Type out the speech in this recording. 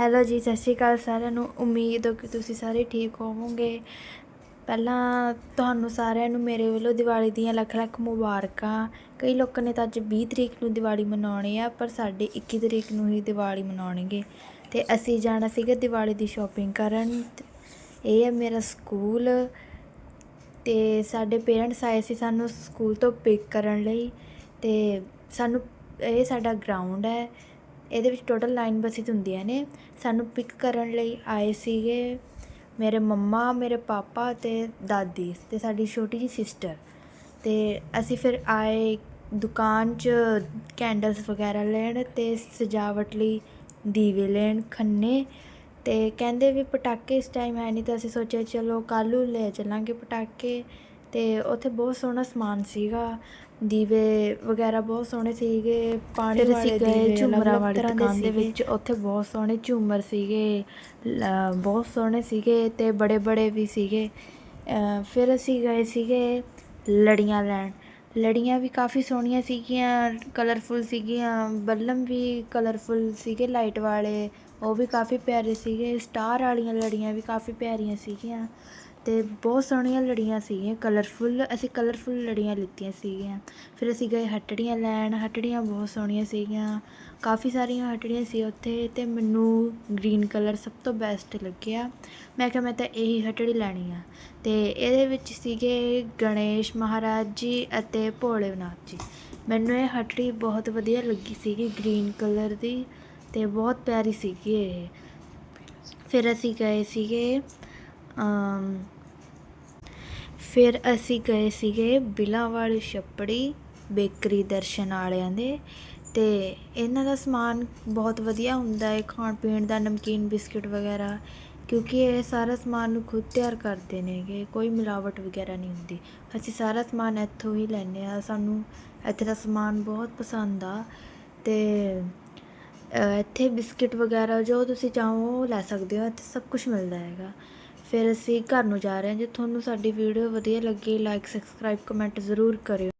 Hello ਜੀ, ਸਤਿ ਸ਼੍ਰੀ ਅਕਾਲ ਸਾਰਿਆਂ ਨੂੰ। ਉਮੀਦ ਹੈ ਕਿ ਤੁਸੀਂ ਸਾਰੇ ਠੀਕ ਹੋਵੋਗੇ। ਪਹਿਲਾਂ ਤੁਹਾਨੂੰ ਸਾਰਿਆਂ ਨੂੰ ਮੇਰੇ ਵੱਲੋਂ ਦੀਵਾਲੀ ਦੀਆਂ ਲੱਖ ਲੱਖ ਮੁਬਾਰਕਾਂ। ਕਈ ਲੋਕਾਂ ਨੇ ਤਾਂ ਅੱਜ 20 ਤਰੀਕ ਨੂੰ ਦੀਵਾਲੀ ਮਨਾਉਣੀ ਆ, ਪਰ ਸਾਡੇ 21 ਤਰੀਕ ਨੂੰ ਹੀ ਦੀਵਾਲੀ ਮਨਾਉਣਗੇ। ਤੇ ਅਸੀਂ ਜਾਣਾ ਸੀਗਾ ਦੀਵਾਲੀ ਦੀ ਸ਼ਾਪਿੰਗ ਕਰਨ। ਇਹ ਹੈ ਮੇਰਾ ਸਕੂਲ। ਤੇ ਸਾਡੇ ਪੇਰੈਂਟਸ ਆਏ ਸੀ ਸਾਨੂੰ ਸਕੂਲ ਤੋਂ ਪਿਕ ਕਰਨ ਲਈ। ਤੇ ਸਾਨੂੰ, ਇਹ ਸਾਡਾ ਗਰਾਊਂਡ ਹੈ। ਇਹਦੇ ਵਿੱਚ ਟੋਟਲ 9 ਬੱਸਿਸ ਹੁੰਦੀਆਂ ਨੇ। ਸਾਨੂੰ ਪਿਕ ਕਰਨ ਲਈ ਆਏ ਸੀਗੇ ਮੇਰੇ ਮੰਮਾ, ਮੇਰੇ ਪਾਪਾ ਤੇ ਦਾਦੀ ਤੇ ਸਾਡੀ ਛੋਟੀ ਜੀ ਸਿਸਟਰ ਤੇ ਅਸੀਂ ਫਿਰ ਆਏ ਦੁਕਾਨ 'ਚ ਕੈਂਡਲਸ ਵਗੈਰਾ ਲੈਣ ਤੇ ਸਜਾਵਟ ਲਈ ਦੀਵੇ ਲੈਣ ਖੰਨੇ ਤੇ ਕਹਿੰਦੇ ਵੀ ਪਟਾਕੇ ਇਸ ਟਾਈਮ ਹੈ ਨਹੀਂ ਤਾਂ ਅਸੀਂ ਸੋਚਿਆ ਚਲੋ ਕੱਲ੍ਹ ਨੂੰ ਲੈ ਚੱਲਾਂਗੇ ਪਟਾਕੇ। ਤੇ ਉੱਥੇ ਬਹੁਤ ਸੋਹਣਾ ਸਮਾਨ ਸੀਗਾ। ਦੀਵੇ ਵਗੈਰਾ ਬਹੁਤ ਸੋਹਣੇ ਸੀਗੇ। ਪਾਣੀ ਵਾਲੇ ਦੀਵੇ ਝੂਮਰਾਂ ਵਾਲੀ ਦੁਕਾਨ ਦੇ। ਵਿੱਚ ਉੱਥੇ ਬਹੁਤ ਸੋਹਣੇ ਝੂਮਰ ਸੀਗੇ। ਬਹੁਤ ਸੋਹਣੇ ਸੀਗੇ ਤੇ ਬੜੇ ਬੜੇ ਵੀ ਸੀਗੇ। ਫਿਰ ਅਸੀਂ ਗਏ ਸੀਗੇ ਲੜੀਆਂ ਲੈਣ। ਲੜੀਆਂ ਵੀ ਕਾਫੀ ਸੋਹਣੀਆਂ ਸੀਗੀਆਂ ਕਲਰਫੁਲ ਸੀਗੀਆਂ ਬੱਲਮ ਵੀ ਕਲਰਫੁਲ ਸੀਗੇ ਲਾਈਟ ਵਾਲੇ ਉਹ ਵੀ ਕਾਫੀ ਪਿਆਰੇ ਸੀਗੇ। ਸਟਾਰ ਵਾਲੀਆਂ ਲੜੀਆਂ ਵੀ ਕਾਫੀ ਪਿਆਰੀਆਂ ਸੀਗੀਆਂ। ਅਤੇ ਬਹੁਤ ਸੋਹਣੀਆਂ ਲੜੀਆਂ ਸੀਗੀਆਂ ਕਲਰਫੁੱਲ ਅਸੀਂ ਕਲਰਫੁੱਲ ਲੜੀਆਂ ਲਿੱਤੀਆਂ ਸੀਗੀਆਂ। ਫਿਰ ਅਸੀਂ ਗਏ ਹਟੜੀਆਂ ਲੈਣ, ਹਟੜੀਆਂ ਬਹੁਤ ਸੋਹਣੀਆਂ ਸੀਗੀਆਂ। ਕਾਫੀ ਸਾਰੀਆਂ ਹਟੜੀਆਂ ਸੀ ਉੱਥੇ ਅਤੇ ਮੈਨੂੰ ਗ੍ਰੀਨ ਕਲਰ ਸਭ ਤੋਂ ਬੈਸਟ ਲੱਗਿਆ। ਮੈਂ ਕਿਹਾ ਮੈਂ ਤਾਂ ਇਹੀ ਹਟੜੀ ਲੈਣੀ ਆ। ਅਤੇ ਇਹਦੇ ਵਿੱਚ ਸੀਗੇ ਗਣੇਸ਼ ਮਹਾਰਾਜ ਜੀ ਅਤੇ ਭੋਲੇਨਾਥ ਜੀ। ਮੈਨੂੰ ਇਹ ਹੱਟੜੀ ਬਹੁਤ ਵਧੀਆ ਲੱਗੀ ਸੀਗੀ ਗ੍ਰੀਨ ਕਲਰ ਦੀ ਅਤੇ ਬਹੁਤ ਪਿਆਰੀ ਸੀਗੀ ਇਹ। ਫਿਰ ਅਸੀਂ ਗਏ ਸੀਗੇ ਫਿਰ ਅਸੀਂ ਗਏ ਸੀਗੇ ਬਿਲਾਂ ਵਾਲੀ ਛੱਪੜੀ ਬੇਕਰੀ ਦਰਸ਼ਨ ਵਾਲਿਆਂ ਦੇ ਅਤੇ ਇਹਨਾਂ ਦਾ ਸਮਾਨ ਬਹੁਤ ਵਧੀਆ ਹੁੰਦਾ ਹੈ, ਖਾਣ ਪੀਣ ਦਾ, ਨਮਕੀਨ ਬਿਸਕਿਟ ਵਗੈਰਾ, ਕਿਉਂਕਿ ਇਹ ਸਾਰਾ ਸਮਾਨ ਨੂੰ ਖੁਦ ਤਿਆਰ ਕਰਦੇ ਨੇਗੇ ਕੋਈ ਮਿਲਾਵਟ ਵਗੈਰਾ ਨਹੀਂ ਹੁੰਦੀ। ਅਸੀਂ ਸਾਰਾ ਸਮਾਨ ਇੱਥੋਂ ਹੀ ਲੈਂਦੇ ਹਾਂ, ਸਾਨੂੰ ਇੱਥੇ ਦਾ ਸਮਾਨ ਬਹੁਤ ਪਸੰਦ ਆ ਅਤੇ ਇੱਥੇ ਬਿਸਕਿਟ ਵਗੈਰਾ ਜੋ ਤੁਸੀਂ ਚਾਹੋ ਉਹ ਲੈ ਸਕਦੇ ਹੋ, ਇੱਥੇ ਸਭ ਕੁਝ ਮਿਲਦਾ ਹੈਗਾ। ਫਿਰ ਅਸੀਂ ਘਰ ਨੂੰ ਜਾ ਰਹੇ ਹਾਂ ਜੇ ਤੁਹਾਨੂੰ ਸਾਡੀ ਵੀਡੀਓ ਵਧੀਆ ਲੱਗੀ ਲਾਈਕ ਸਬਸਕ੍ਰਾਈਬ ਕਮੈਂਟ ਜ਼ਰੂਰ ਕਰਿਓ।